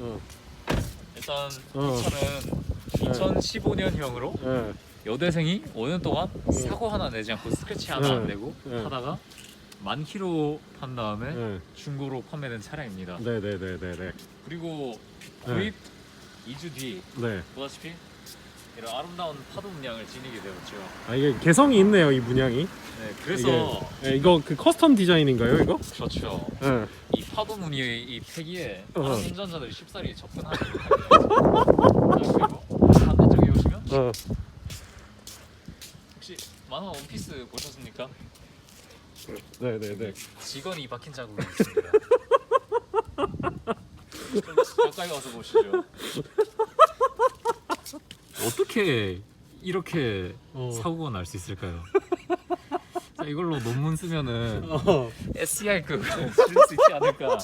어. 일단 어. 이 차는 2015년형으로 예. 여대생이 5년 동안 사고 하나 내지 않고 스크래치 하나 안 네. 내고 네. 타다가 만 킬로 판 다음에 예. 중고로 판매된 차량입니다. 네네네네네. 그리고 네. 구입 2주 뒤 네. 보다시피 이런 아름다운 파도 문양을 지니게 되었죠. 아 이게 개성이 있네요 이 문양이. 네, 그래서 예, 이거 그 커스텀 디자인인가요 이거? 그렇죠. 예. 이 파도 무늬 이 폐기에 어. 다른 운전자들이 쉽사리 접근하지 못합니다. 그리고 반대쪽에 오시면 어. 혹시 만화 원피스 보셨습니까? 네네네. 직원이 박힌 자국이 있습니다. 좀 가까이 와서 보시죠. 어떻게 이렇게 어. 사고가 날 수 있을까요? 자, 이걸로 논문 쓰면은 어. SCI급 실릴 수 있지 않을까